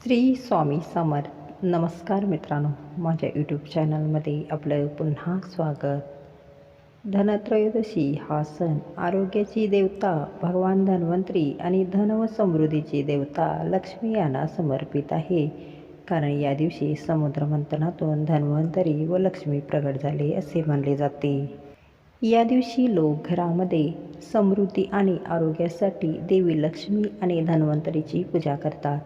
श्री स्वामी समर्थ. नमस्कार मित्रांनो माझ्या यूट्यूब चॅनलमध्ये आपलं पुन्हा स्वागत. धनत्रयोदशी हा सण आरोग्याची देवता भगवान धन्वंतरी आणि धन व समृद्धीची देवता लक्ष्मी यांना समर्पित आहे. कारण या दिवशी समुद्रमंथनातून धन्वंतरी व लक्ष्मी प्रगट झाले असे मानले जाते. या दिवशी लोक घरामध्ये समृद्धी आणि आरोग्यासाठी देवी लक्ष्मी आणि धन्वंतरीची पूजा करतात.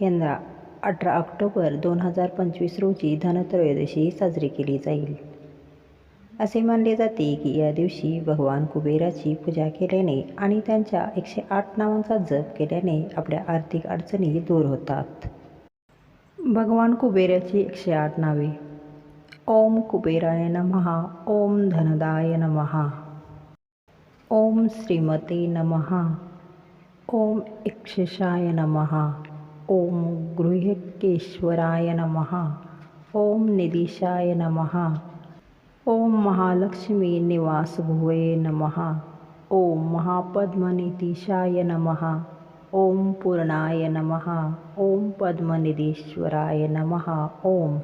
यंदा अठरा ऑक्टोबर दोन हजार पंचवीस रोजी धनत्रयोदशी साजरी केली जाईल. असे मानले जाते की या दिवशी भगवान कुबेराची पूजा केल्याने आणि त्यांच्या एकशे आठ नावांचा जप केल्याने आपल्या आर्थिक अडचणी दूर होतात. भगवान कुबेराची एकशे आठ नावे. ओम कुबेराय नमः ओम धनदाय नमः. ओम श्रीमते नमः ओम इक्षिषाय नमः. ओम गृहकेश्वराय नमः। ओम निदिशाय नमः। ओम महालक्ष्मी निवासभुवे नमः। ओम महापद्मनिदिशाय नमः। ओम पूर्णाय नमः। ओम पद्मनिधीश्वराय नमः। ओम।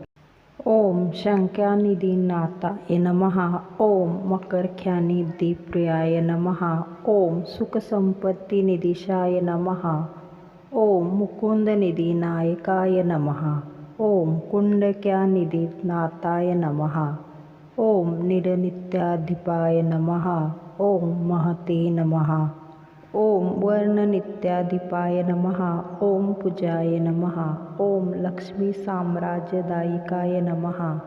ओम शङ्ख्यानिधिनाथाय नमः। ॐ मकरख्यानिधिप्रियाय नमः। ॐ सुखसम्पत्तिनिदिशाय नमः। ओम मुकुंदनिधिनायकाय नमः। ओम कुण्डक्यानिधिनाथाय नमः। ओम निरनित्याधिपाय नमः। ओम महते नमः। ओम वर्णनित्याधिपाय नमः। ओम पूजाय नमः। ओम लक्ष्मीसाम्राज्यदायिकाय नमः।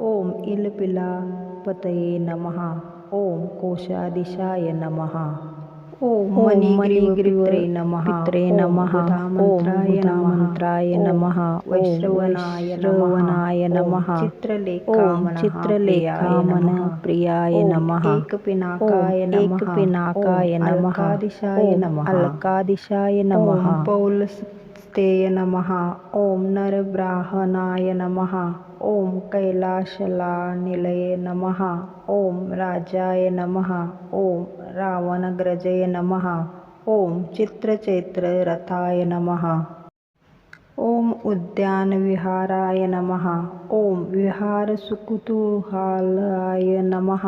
ओम इलपिलापतये नमः। ओम कोशादिशाय नमः। ओम मणिगिरिवृत्रे नमः। पित्रे नमः। मंत्राय नमः। वैश्रवणाय श्रवणाय नमः। चित्रलेखामन। चित्रलेखामन। प्रियाय नमः। एकपिनाकाय नमः। एकपिनाकाय नमः। अलकादिशाय नमः। अलकादिशाय नमः। पौलस्तेय नमः। ओम नरब्राह्मणाय नमः। ओम कैलाशलानिलये नमः। ओम राजाय नमः। ओम रावणग्रजय नमः। ओम चित्रचैत्ररथाय नमः। ओम उद्यानविहाराय नमः। ओम विहारसुकुतूहलाय नमः।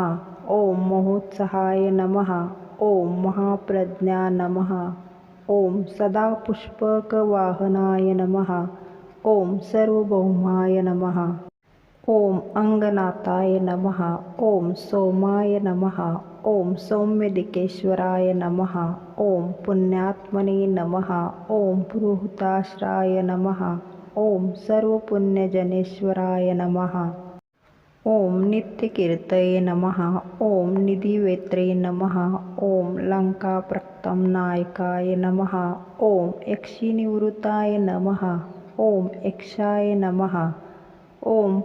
ओम महोत्सहाय नमः। ओम महाप्रज्ञा नमः ओम सदापुष्पकवाहनाय नमः। ओम सर्वभौमाय नमः। ओम अंगनाथाय नमः। ओम सोमाय नमः। ओम सौम्यदिकेश्वराय नमः। ओम पुण्यात्मने नमः। ओम पुरुहुताश्राय नमः। ओम सर्वपुण्यजनेश्वराय नमः ओम नित्यकीर्तये नमः। ओम निधिवेत्रे नमः। ओम लङ्काप्रक्तमनायकाय नमः। ओम यक्षिनिवृत्ताय नमः। ओम यक्षाय नमः। ओम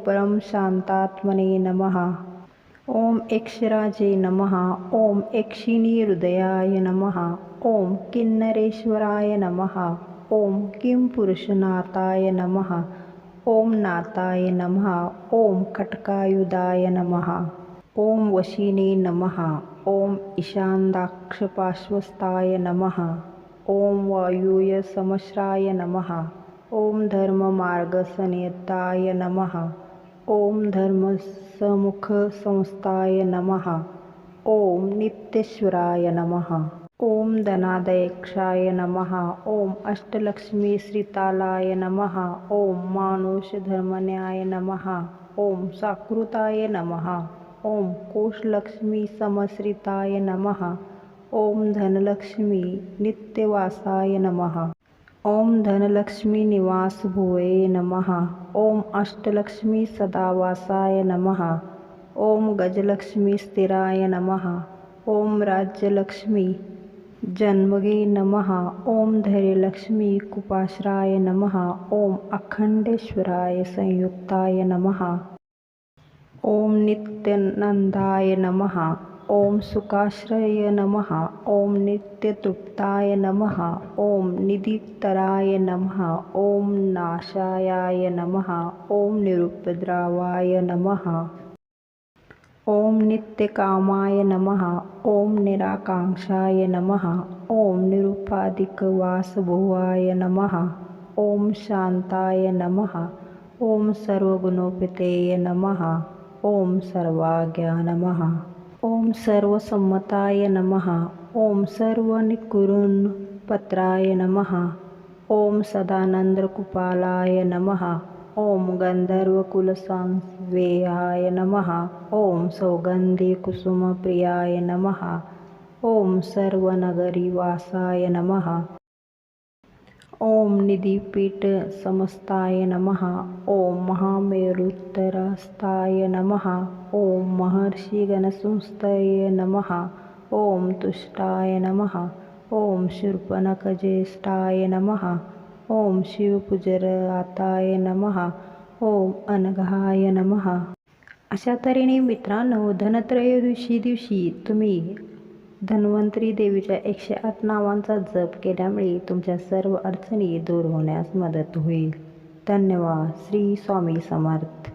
शान्तात्मने नमः। ओम यक्षराजे नमः। ओम यक्षिणीहृदयाय नमः। ओम किन्नरेश्वराय नमः। ओम किंपुरुषनाथाय नमः। ॐ नाथाय नमः ॐ कटकायुधाय नमः ॐ वशिने नमः ॐ ईशान्दाक्षपार्श्वस्थाय नमः ॐ वायुयसमस्राय नमः ॐ धर्ममार्गसनेताय नमः ॐ धर्मसमुखसंस्थाय नमः ॐ नित्येश्वराय नमः। ओम धनादयक्षाय नमः ओम अष्टलक्ष्मीश्रितालाय नमः ओम मानुषधर्मन्याय नमः ओम साकृताय नमः ओम कोशलक्ष्मीसमश्रिताय नमः ओम धनलक्ष्मी नित्यवासाय नमः ओम धनलक्ष्मी निवासभुवे नमः ओम अष्टलक्ष्मी सदावासाय नमः ओम गजलक्ष्मी स्थिराय नमः ओम राज्यलक्ष्मी जन्मगे नमः। ॐ धैर्यलक्ष्मीकुपाश्राय नमः। ॐ अखण्डेश्वराय संयुक्ताय नमः। ॐ नित्यनन्दाय नमः। ॐ सुखाश्रय नमः। ॐ नित्यतृप्ताय नमः। ॐ निदित्तराय नमः। ॐ नाशायाय नमः। ॐ निरुपद्रावाय नमः। ओम नित्यकामाय नमः ओम निराकांक्षाय नमः ओम निरुपाधिकवासभुवाय नमः ओम शांताय नमः ओम सर्वगुणोपितेय नमः ओम सर्वाज्ञा नमः ओम सर्वसम्मताय नमः ओम सर्वनिकुरुन् पत्राय नमः ओम सदानंदकुपालाय नमः ॐ गन्धर्वकुलसांवेयाय नमः। ॐ सौगन्धिकुसुमप्रियाय नमः। ॐ सर्वनगरीवासाय नमः। ॐ निधिपीठसमस्ताय नमः। ॐ महामेरुत्तरस्ताय नमः। ॐ महर्षिगणसंस्तै नमः। ॐ तुष्टाय नमः। ॐ शूर्पनखज्येष्ठाय नमः। ओम शिवपूजराताय नमः. ओम अनघाय नमः. अशा तऱ्हेने मित्रांनो धनत्रयोदशी दिवशी तुम्ही धन्वंतरी देवीच्या एकशे आठ नावांचा जप केल्यामुळे तुमच्या सर्व अडचणी दूर होण्यास मदत होईल. धन्यवाद. श्री स्वामी समर्थ.